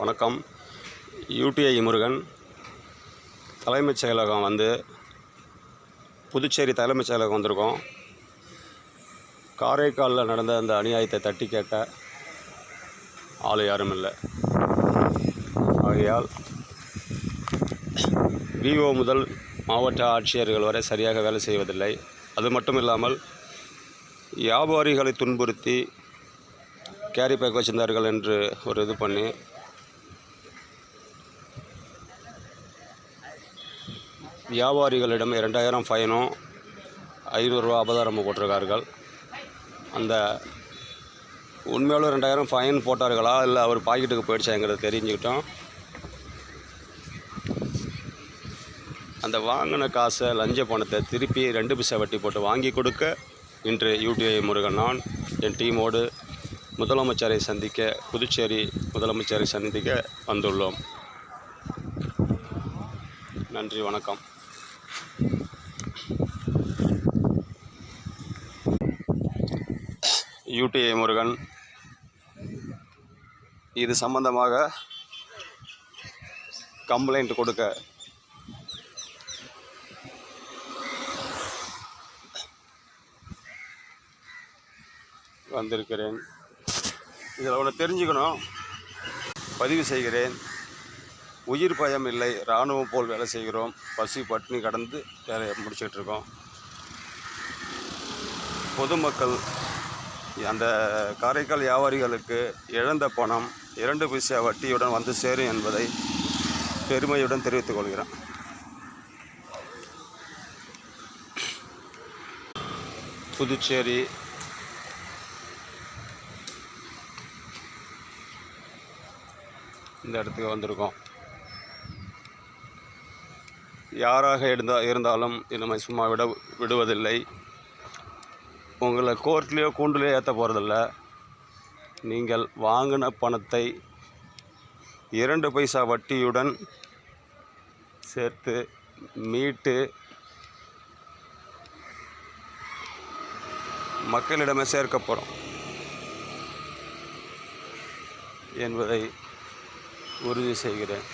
வணக்கம். யூடிஐ முருகன். தலைமைச் செயலகம் வந்து புதுச்சேரி தலைமைச் செயலகம் வந்திருக்கோம். காரைக்காலில் நடந்த அந்த அநியாயத்தை தட்டி கேட்க ஆள் யாரும் இல்லை. ஆகையால் விஓ முதல் மாவட்ட ஆட்சியர்கள் வரை சரியாக வேலை செய்வதில்லை. அது மட்டும் இல்லாமல் வியாபாரிகளை துன்புறுத்தி கேரி பேக் வச்சிருந்தார்கள் என்று ஒரு இது பண்ணி வியாபாரிகளிடம் இரண்டாயிரம் ஃபைனும் ஐநூறுரூவா அபதாரமும் போட்டிருக்கார்கள். அந்த உண்மையாலும் ரெண்டாயிரம் ஃபைன் போட்டார்களா? இல்லை அவர் பாக்கெட்டுக்கு போயிடுச்சாங்கிறத தெரிஞ்சுக்கிட்டோம். அந்த வாங்கின காசை லஞ்ச பணத்தை திருப்பி ரெண்டு பைசா வட்டி போட்டு வாங்கி கொடுக்க இன்று யூடிஐ முருகன் நான் என் டீமோடு முதலமைச்சரை சந்திக்க புதுச்சேரி முதலமைச்சரை சந்திக்க வந்துள்ளோம். நன்றி வணக்கம். யூடிஐ முருகன். இது சம்பந்தமாக கம்ப்ளைண்ட் கொடுக்க வந்திருக்கிறேன். இதில் ஒன்று தெரிஞ்சுக்கணும். பதிவு செய்கிறேன். உயிர் பயம் இல்லை. இராணுவம் போல் வேலை செய்கிறோம். பசி பட்டினி கடந்து வேலையை முடிச்சிட்ருக்கோம் பொதுமக்கள் அந்த காரைக்கால் வியாபாரிகளுக்கு இழந்த பணம் இரண்டு பைசா வட்டியுடன் வந்து சேரும் என்பதை பெருமையுடன் தெரிவித்துக் கொள்கிறேன். புதுச்சேரி இந்த இடத்துக்கு வந்திருக்கோம். யாராக இருந்தா இருந்தாலும் நம்ம சும்மா விட விடுவதில்லை. உங்களை கோர்ட்லேயோ கூண்டுலையோ ஏற்ற போகிறதில்ல நீங்கள் வாங்கின பணத்தை இரண்டு பைசா வட்டியுடன் சேர்த்து மீட்டு மக்களிடமே சேர்க்க போகிறோம் என்பதை உறுதி செய்கிறேன்.